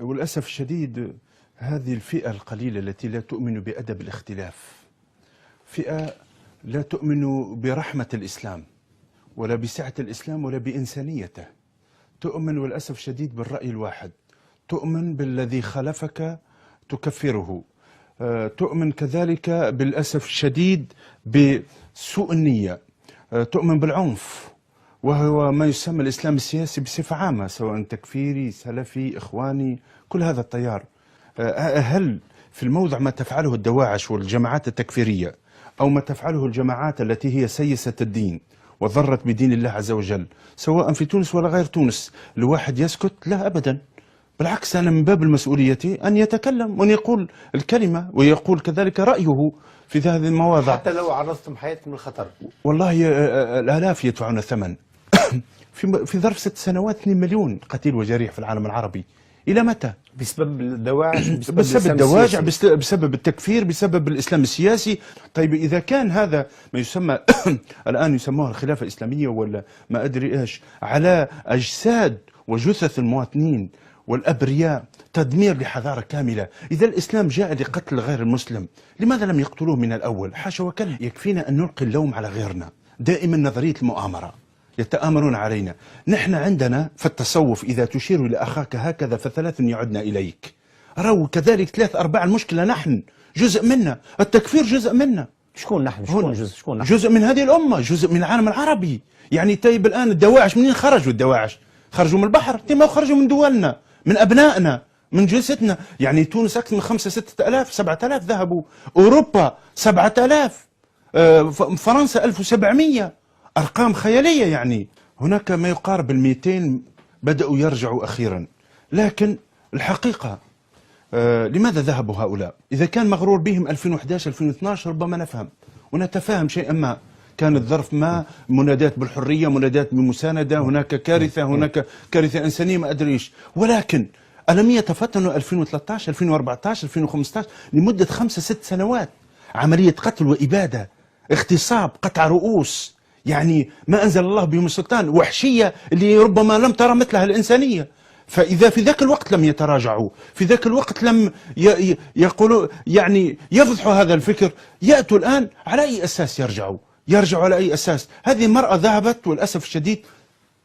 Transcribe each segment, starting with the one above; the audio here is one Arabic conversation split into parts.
وللأسف الشديد هذه الفئة القليلة التي لا تؤمن بأدب الاختلاف فئة لا تؤمن برحمة الإسلام ولا بسعة الإسلام ولا بإنسانيته تؤمن وللأسف الشديد بالرأي الواحد تؤمن بالذي خلفك تكفره آه، تؤمن كذلك بالأسف الشديد بسوء النية آه، تؤمن بالعنف وهو ما يسمى الإسلام السياسي بصفة عامة سواء تكفيري سلفي إخواني كل هذا التيار. آه، هل في الموضع ما تفعله الدواعش والجماعات التكفيرية أو ما تفعله الجماعات التي هي سيسة الدين وضرت بدين الله عز وجل سواء في تونس ولا غير تونس الواحد يسكت لا أبدا. بالعكس أنا من باب المسؤولية أن يتكلم وأن يقول الكلمة ويقول كذلك رأيه في هذه المواضع. حتى لو عرضتم حياتكم للخطر. والله آه، آه، الآلاف يدفعون الثمن. في في ظرف ست سنوات 2 مليون قتيل وجريح في العالم العربي. إلى متى؟ بسبب الدواعش بسبب, بسبب الدواجع بسبب التكفير بسبب الإسلام السياسي. طيب إذا كان هذا ما يسمى الآن يسموها الخلافة الإسلامية ولا ما أدري إيش على أجساد وجثث المواطنين والأبرياء تدمير لحضارة كاملة. إذا الإسلام جاء لقتل غير المسلم لماذا لم يقتلوه من الأول؟ حاشا وكلا يكفينا أن نلقي اللوم على غيرنا دائما نظرية المؤامرة. يتآمرون علينا. نحن عندنا في التصوف إذا تشير إلى أخاك هكذا فثلاث يعدن إليك. رو كذلك ثلاث أرباع المشكلة نحن جزء منا. التكفير جزء منا. شكون نحن؟ شكون جزء؟ شكون نحن؟ جزء من هذه الأمة جزء من العالم العربي. يعني طيب الآن الدواعش منين خرجوا الدواعش؟ خرجوا من البحر. ما خرجوا من دولنا من أبنائنا من جنستنا يعني تونس أكثر من خمسة ستة ألاف سبعة ألاف ذهبوا. أوروبا سبعة ألاف. آه، فرنسا 1700 أرقام خيالية يعني. هناك ما يقارب ال 200 بدأوا يرجعوا أخيرا. لكن الحقيقة آه، لماذا ذهبوا هؤلاء؟ إذا كان مغرور بهم 2011 2012 ربما نفهم. ونتفاهم شيئا ما. كانت ظرف ما منادات بالحرية منادات بمساندة هناك كارثة هناك كارثة إنسانية ما أدري إيش. ولكن ألم يتفتنوا 2013 2014 2015 لمدة خمسة ست سنوات عملية قتل وإبادة اغتصاب قطع رؤوس. يعني ما أنزل الله بهم السلطان وحشية اللي ربما لم ترى مثلها الإنسانية. فإذا في ذاك الوقت لم يتراجعوا في ذاك الوقت لم يقولوا يعني يفضحوا هذا الفكر. يأتوا الآن على أي أساس يرجعوا؟ يرجعوا على أي أساس؟ هذه المرأة ذهبت والأسف الشديد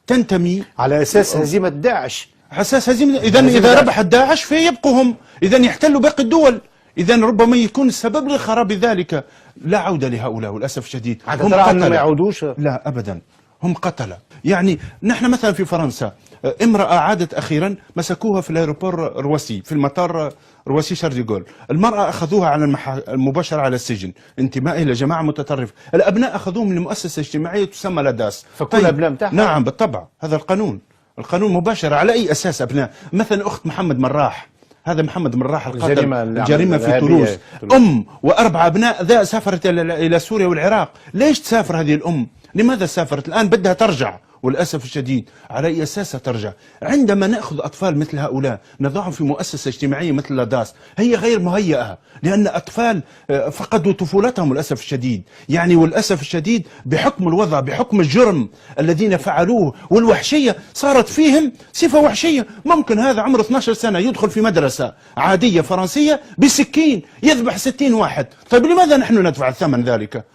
تنتمي على أساس هزيمة داعش. على أساس هزيمه اذا هزيمة إذا داعش. ربحت داعش فيبقوا هم اذا يحتلوا باقي الدول. اذا ربما يكون السبب لخراب ذلك. لا عوده لهؤلاء وللاسف الشديد. ترى أنهم ما قتلة. يعودوش؟ لا ابدا. هم قتلة. يعني نحن مثلا في فرنسا آه، امرأة عادت أخيرا مسكوها في الأيروبور رواسي في المطار رواسي شارل دي جول المرأة أخذوها على المح... المباشرة على السجن. انتمائه إلى جماعة متطرفه الأبناء أخذوهم من مؤسسه اجتماعية تسمى لاداس فكل الأبناء متاعها؟ نعم بالطبع. هذا القانون. القانون مباشر على أي أساس أبناء؟ مثلا أخت محمد مراح. هذا محمد مراح القاتل الجريمة اللي الجريمه في تولوز. أم وأربع أبناء ذا سافرت إلى سوريا والعراق. ليش تسافر هذه الأم؟ لماذا سافرت الآن بدها ترجع. وللاسف الشديد على أي أساس ترجع عندما نأخذ أطفال مثل هؤلاء نضعهم في مؤسسة اجتماعية مثل لاداس هي غير مهيئة لأن أطفال آه، فقدوا طفولتهم للأسف الشديد. يعني وللاسف الشديد بحكم الوضع بحكم الجرم الذين فعلوه والوحشية صارت فيهم صفة وحشية. ممكن هذا عمره 12 سنة يدخل في مدرسة عادية فرنسية بسكين يذبح 60 واحد. طيب لماذا نحن ندفع الثمن ذلك؟